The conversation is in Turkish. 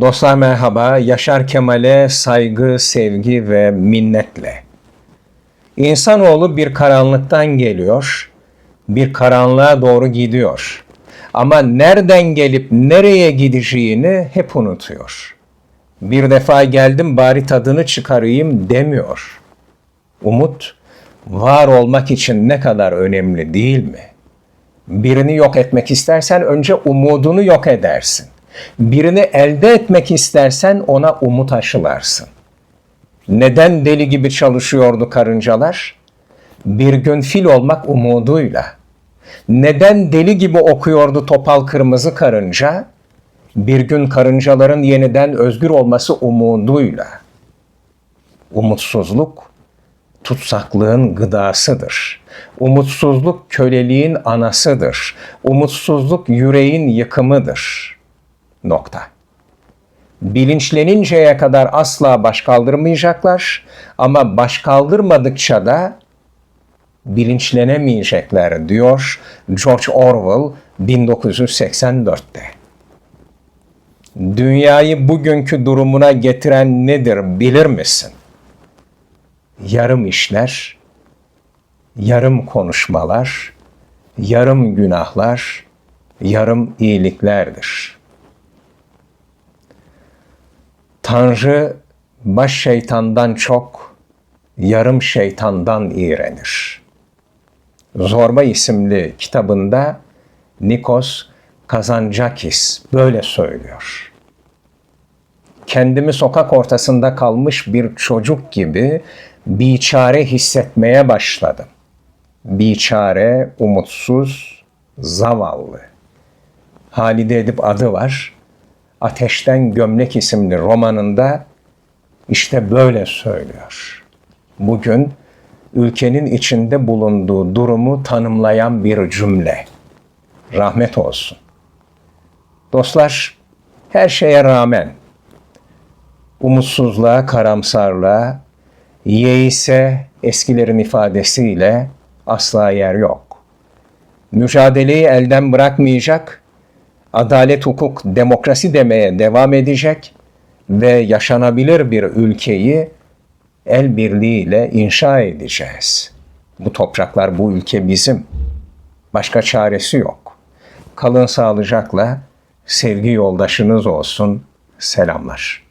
Dostlar merhaba, Yaşar Kemal'e saygı, sevgi ve minnetle. İnsanoğlu bir karanlıktan geliyor, bir karanlığa doğru gidiyor. Ama nereden gelip nereye gideceğini hep unutuyor. Bir defa geldim bari tadını çıkarayım demiyor. Umut, var olmak için ne kadar önemli değil mi? Birini yok etmek istersen önce umudunu yok edersin. Birini elde etmek istersen ona umut aşılarsın. Neden deli gibi çalışıyordu karıncalar? Bir gün fil olmak umuduyla. Neden deli gibi okuyordu topal kırmızı karınca? Bir gün karıncaların yeniden özgür olması umuduyla. Umutsuzluk tutsaklığın gıdasıdır. Umutsuzluk köleliğin anasıdır. Umutsuzluk yüreğin yıkımıdır. Nokta. Bilinçleninceye kadar asla baş kaldırmayacaklar ama baş kaldırmadıkça da bilinçlenemeyecekler diyor George Orwell 1984'te. Dünyayı bugünkü durumuna getiren nedir bilir misin? Yarım işler, yarım konuşmalar, yarım günahlar, yarım iyiliklerdir. Tanrı baş şeytandan çok yarım şeytandan iğrenir. Zorba isimli kitabında Nikos Kazantzakis böyle söylüyor. Kendimi sokak ortasında kalmış bir çocuk gibi biçare hissetmeye başladım. Biçare, umutsuz, zavallı. Halide Edip adı var. Ateşten Gömlek isimli romanında işte böyle söylüyor. Bugün ülkenin içinde bulunduğu durumu tanımlayan bir cümle. Rahmet olsun. Dostlar, her şeye rağmen umutsuzluğa, karamsarlığa, yeise eskilerin ifadesiyle asla yer yok. Mücadeleyi elden bırakmayacak, adalet, hukuk, demokrasi demeye devam edecek ve yaşanabilir bir ülkeyi el birliğiyle inşa edeceğiz. Bu topraklar, bu ülke bizim. Başka çaresi yok. Kalın sağlıcakla sevgi yoldaşınız olsun. Selamlar.